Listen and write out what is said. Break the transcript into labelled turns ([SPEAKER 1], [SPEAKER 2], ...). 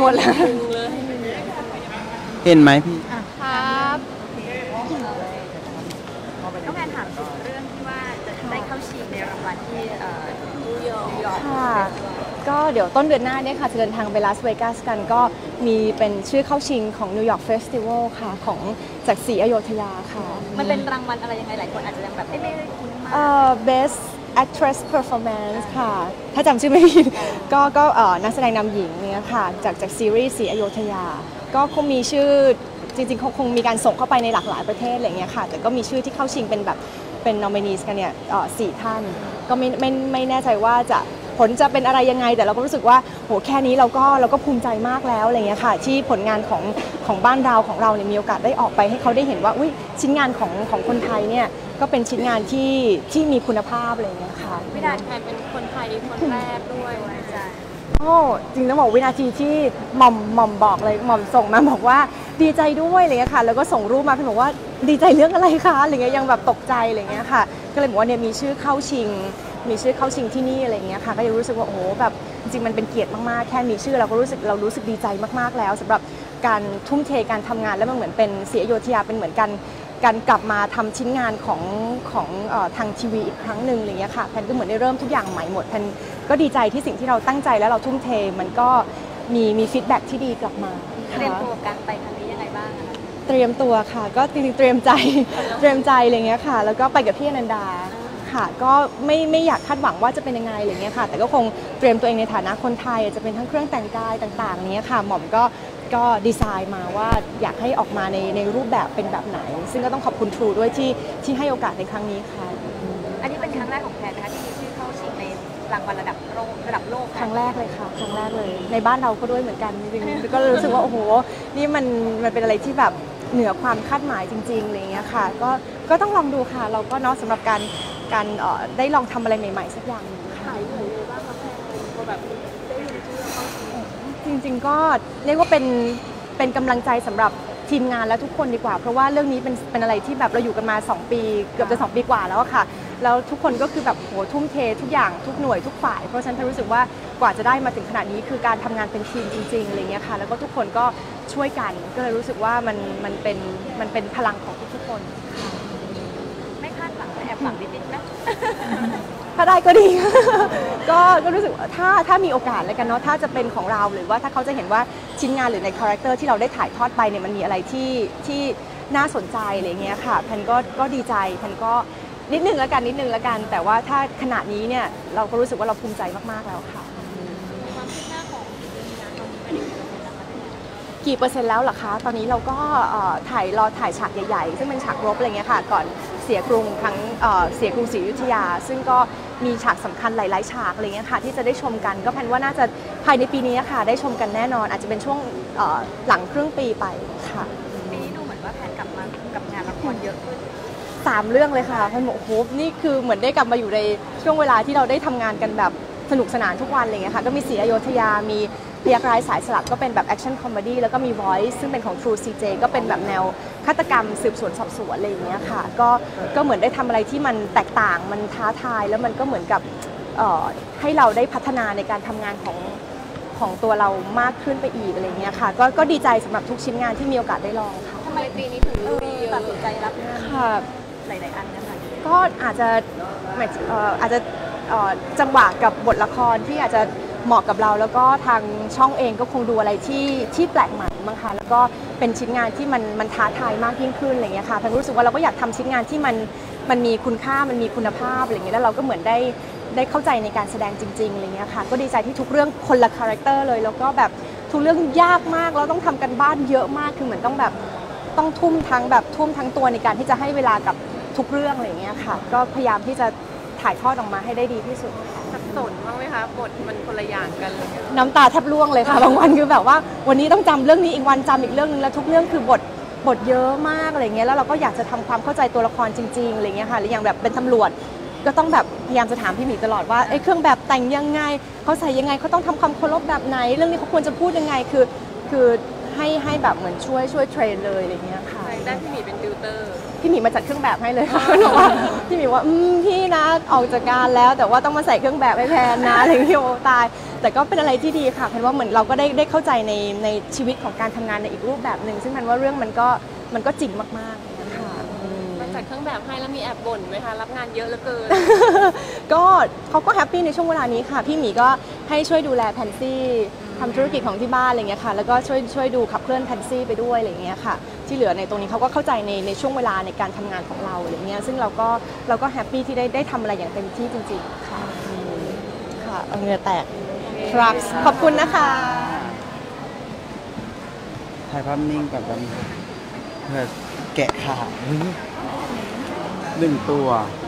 [SPEAKER 1] หมดแล้ว
[SPEAKER 2] เห็นไหมพี่
[SPEAKER 1] ครับ
[SPEAKER 3] น้องแอนถามถึงเรื่องที่ว่าจะได้เข้าชิงในรางวัลที่เอ่อนิวยอร์กนิวยอร์ก
[SPEAKER 1] ค่ะ ก็เดี๋ยวต้นเดือนหน้าเนี่ยค่ะ จะเดินทางไปลาสเวกัสกันก็มีเป็นชื่อเข้าชิงของนิวยอร์กเฟสติวัลค่ะ ของจากศรีอโยธยาค่ะ
[SPEAKER 3] มันเป็นรางวัลอะไรยังไงหลายคนอาจจะยังแบบเอ้ยไม่ได้คุ้นมาก
[SPEAKER 1] เอ่อ best actress performance ค่ะ ถ้าจำชื่อไม่ผิด ก็ก็เอ่อนักแสดงนำหญิงเนี่ยค่ะ จากจากซีรีส์สีอโยธยา ก็คงมีชื่อจริงๆเขาคงมีการส่งเข้าไปในหลากหลายประเทศอะไรเงี้ยค่ะ แต่ก็มีชื่อที่เข้าชิงเป็นแบบเป็น nominees กันเนี่ยเอ่อสี่ท่าน ก็ไม่ไม่ไม่แน่ใจว่าจะผลจะเป็นอะไรยังไง แต่เราก็รู้สึกว่าโหแค่นี้เราก็เราก็ภูมิใจมากแล้วอะไรเงี้ยค่ะ ที่ผลงานของของบ้านเราของเราเนี่ยมีโอกาสได้ออกไปให้เขาได้เห็นว่าอุ้ยชิ้นงานของของคนไทยเนี่ย ก็เป็นชิ้นงานที่ที่มีคุณภาพอะไรเงี้ยค่ะ
[SPEAKER 3] พี่ดาแอนเป็นคนไทยคนแรกด้วยใช่
[SPEAKER 1] โอ้จริงต้องบอกวินาทีที่หม่อมหม่อมบอกเลยหม่อมส่งมาบอกว่าดีใจด้วยอะไรเงี้ยค่ะ แล้วก็ส่งรูปมาพี่บอกว่าดีใจเรื่องอะไรคะอะไรเงี้ยยังแบบตกใจอะไรเงี้ยค่ะ ก็เลยบอกว่าเนี่ยมีชื่อเข้าชิง มีชื่อเข้าชิงที่นี่อะไรเงี้ยค่ะ ก็ยังรู้สึกว่าโอ้โหแบบจริงๆมันเป็นเกียรติมากๆ แค่มีชื่อเราก็รู้สึกเรารู้สึกดีใจมากๆแล้วสำหรับการทุ่มเทการทำงานแล้วมันเหมือนเป็นเสียโยธยาเป็นเหมือนกัน การกลับมาทำชิ้นงานของของเอ่อทางทีวีอีกครั้งหนึ่งอะไรเงี้ยค่ะแพนก็เหมือนได้เริ่มทุกอย่างใหม่หมดแพนก็ดีใจที่สิ่งที่เราตั้งใจแล้วเราทุ่มเทมันก็มีมีฟีดแบ็กที่ดีกลับมา
[SPEAKER 3] เตรียม
[SPEAKER 1] ค่ะ
[SPEAKER 3] ตัวการไปครั้งนี้ยังไงบ้างอะคะ
[SPEAKER 1] เตรียมตัวค่ะ ก็จริงๆเตรียมใจเตรียมใจอะไรเงี้ยค่ะ แล้วก็ไปกับพี่อนันดาค่ะก็ไม่ไม่อยากคาดหวังว่าจะเป็นยังไงอะไรเงี้ยค่ะ แต่ก็คงเตรียมตัวเองในฐานะคนไทยจะเป็นทั้งเครื่องแต่งกายต่างๆเนี้ยค่ะ หม่อมก็ ก็ดีไซน์มาว่าอยากให้ออกมาในในรูปแบบเป็นแบบไหน ซึ่งก็ต้องขอบคุณทรูด้วยที่ที่ให้โอกาสในครั้งนี้ค่ะ
[SPEAKER 3] อันนี้เป็นครั้งแรกของแพนนะคะที่มีชื่อเข้าชิงในรางวัลระดับโลกระดับโลก
[SPEAKER 1] ครั้งแรกเลยค่ะ ครั้งแรกเลย ในบ้านเราก็ด้วยเหมือนกันจริงๆก็รู้สึกว่าโอ้โหนี่มันมันเป็นอะไรที่แบบเหนือความคาดหมายจริงๆอะไรอย่างเงี้ยค่ะ ก็ก็ต้องลองดูค่ะ เราก็เนาะสำหรับการการเอ่อได้ลองทำอะไรใหม่ ๆ สักอย่างหนึ่งค่ะ จริงๆ ก็เรียกว่าเป็นเป็นกำลังใจสำหรับทีมงานและทุกคนดีกว่า เพราะว่าเรื่องนี้เป็นเป็นอะไรที่แบบเราอยู่กันมา 2 ปี เกือบจะ2ปีกว่าแล้วอะค่ะ แล้วทุกคนก็คือแบบโหทุ่มเททุกอย่างทุกหน่วยทุกฝ่าย เพราะฉะนั้นรู้สึกว่ากว่าจะได้มาถึงขนาดนี้คือการทำงานเป็นทีมจริงๆอะไรเงี้ยค่ะ แล้วก็ทุกคนก็ช่วยกันก็เลยรู้สึกว่ามันมันเป็นมันเป็นพลังของทุกๆคน
[SPEAKER 3] ไม่คาดหวังแต่แอบหวังนิดๆนะ
[SPEAKER 1] ถ้าได้ก็ดี ก็ก็รู้สึกว่าถ้าถ้ามีโอกาสเลยกันเนาะถ้าจะเป็นของเราหรือว่าถ้าเขาจะเห็นว่าชิ้นงานหรือในคาแรคเตอร์ที่เราได้ถ่ายทอดไปเนี่ยมันมีอะไรที่ที่น่าสนใจอะไรเงี้ยค่ะแพนก็ก็ดีใจแพนก็นิดนึงแล้วกันนิดนึงแล้วกัน แต่ว่าถ้าขนาดนี้เนี่ยเราก็รู้สึกว่าเราภูมิใจมากๆแล้วค่ะ กี่เปอร์เซ็นต์แล้วเหรอคะ ตอนนี้เราก็เอ่อถ่ายรอถ่ายฉากใหญ่ๆ ซึ่งเป็นฉากรบอะไรเงี้ยค่ะ ก่อนเสียกรุงทั้งเอ่อเสียกรุงศรีอยุธยา ซึ่งก็ มีฉากสำคัญหลาย ๆ ฉากอะไรเงี้ยค่ะที่จะได้ชมกัน ก็แพนว่าน่าจะภายในปีนี้ค่ะ ได้ชมกันแน่นอน อาจจะเป็นช่วงหลังครึ่งปีไปค่ะ
[SPEAKER 3] ปีนี้ดูเหมือนว่าแพนกลับมากับงานละครเยอะขึ้น
[SPEAKER 1] สามเรื่องเลยค่ะท่านบอกโอ้โหนี่คือเหมือนได้กลับมาอยู่ในช่วงเวลาที่เราได้ทำงานกันแบบสนุกสนานทุกวันอะไรเงี้ยค่ะก็มีสีอโยธยามีพยักรายสายสลับก็เป็นแบบแอคชั่นคอมเมดี้แล้วก็มี Voice ซึ่งเป็นของ True CJ ก็เป็นแบบแนว ฆาตกรรมสืบสวนสอบสวนอะไรอย่างเงี้ยค่ะก็ก็เหมือนได้ทำอะไรที่มันแตกต่างมันท้าทายแล้วมันก็เหมือนกับเอ่อให้เราได้พัฒนาในการทำงานของของตัวเรามากขึ้นไปอีกอะไรเงี้ยค่ะก็ก็ดีใจสำหรับทุกชิ้นงานที่มีโอกาสได้ลองค่ะ
[SPEAKER 3] ทำไมปีนี้ถึงตัดสินใจรับงาน
[SPEAKER 1] ค่ะ
[SPEAKER 3] หลาย ๆ อันนะคะ
[SPEAKER 1] ก็อาจจะหมายเอ่ออาจจะเอ่อจังหวะกับบทละครที่อาจจะเหมาะกับเรา แล้วก็ทางช่องเองก็คงดูอะไรที่ที่แปลกใหม่ มั้งคะแล้วก็เป็นชิ้นงานที่มันมันท้าทายมากยิ่งขึ้นอะไรเงี้ยค่ะแพนรู้สึกว่าเราก็อยากทำชิ้นงานที่มันมันมีคุณค่ามันมีคุณภาพอะไรเงี้ยแล้วเราก็เหมือนได้ได้เข้าใจในการแสดงจริงๆอะไรเงี้ยค่ะก็ดีใจที่ทุกเรื่องคนละคาแรคเตอร์เลย แล้วก็แบบทุกเรื่องยากมากแล้วต้องทำกันบ้านเยอะมากคือเหมือนต้องแบบต้องทุ่มทั้งแบบทุ่มทั้งตัวในการที่จะให้เวลากับทุกเรื่องอะไรเงี้ยค่ะ ก็พยายามที่จะถ่ายทอดออกมาให้ได้ดีที่สุดค่ะ
[SPEAKER 4] สับสนบ้างไหมคะบทมันคนละอย่างกันเลย
[SPEAKER 1] น้ำตาแทบร่วงเลยค่ะ บางวันคือแบบว่า วันนี้ต้องจำเรื่องนี้อีกวันจำอีกเรื่องนึงแล้วทุกเรื่องคือบทบทเยอะมากอะไรเงี้ยแล้วเราก็อยากจะทำความเข้าใจตัวละครจริงๆอะไรเงี้ยค่ะหรืออย่างแบบเป็นตำรวจ ก็ต้องแบบพยายามจะถามพี่หมีตลอดว่าเอ้ยเครื่องแบบแต่งยังไงเขาใส่ยังไงเขาต้องทำความเคารพแบบไหน เรื่องนี้เขาควรจะพูดยังไงคือคือให้ให้แบบเหมือนช่วยช่วยเทรนเลยอะไรเงี้ยค่ะ
[SPEAKER 4] ได้พี่หมีเป็นติวเตอร์
[SPEAKER 1] พี่หมีมาจัดเครื่องแบบให้เลยค่ะบอกว่าพี่หมีว่าอืมพี่นะออกจากการแล้ว แต่ว่าต้องมาใส่เครื่องแบบให้แทนนะอะไรอย่างเงี้ยโอ้ตาย แต่ก็เป็นอะไรที่ดีค่ะเพราะว่าเหมือนเราก็ได้ได้เข้าใจในในชีวิตของการทำงานในอีกรูปแบบหนึ่งซึ่งมันว่าเรื่องมันก็มันก็จริงมากๆนะคะอืม
[SPEAKER 4] มาจัดเครื่องแบบให้แล้วมีแอบบ่นไหมคะ รับงานเยอะเหลือเกิน
[SPEAKER 1] ก็เขาก็แฮปปี้ในช่วงเวลานี้ค่ะ พี่หมีก็ ให้ช่วยดูแลแพนซี่ทำธุรกิจของที่บ้านอะไรเงี้ยค่ะแล้วก็ช่วยช่วยดูขับเคลื่อนแพนซี่ไปด้วยอะไรเงี้ยค่ะที่เหลือในตรงนี้เขาก็เข้าใจในในช่วงเวลาในการทำงานของเราอะไรเงี้ยซึ่งเราก็เราก็แฮปปี้ที่ได้ได้ทำอะไรอย่างเต็มที่จริงๆค่ะอืมค่ะเอาเหงื่อแตกครับขอบคุณนะคะ
[SPEAKER 2] ถ่ายภาพนิ่งกับกันงเพื่อแกะขาอุ๊ยหนึ่งตัว
[SPEAKER 3] เ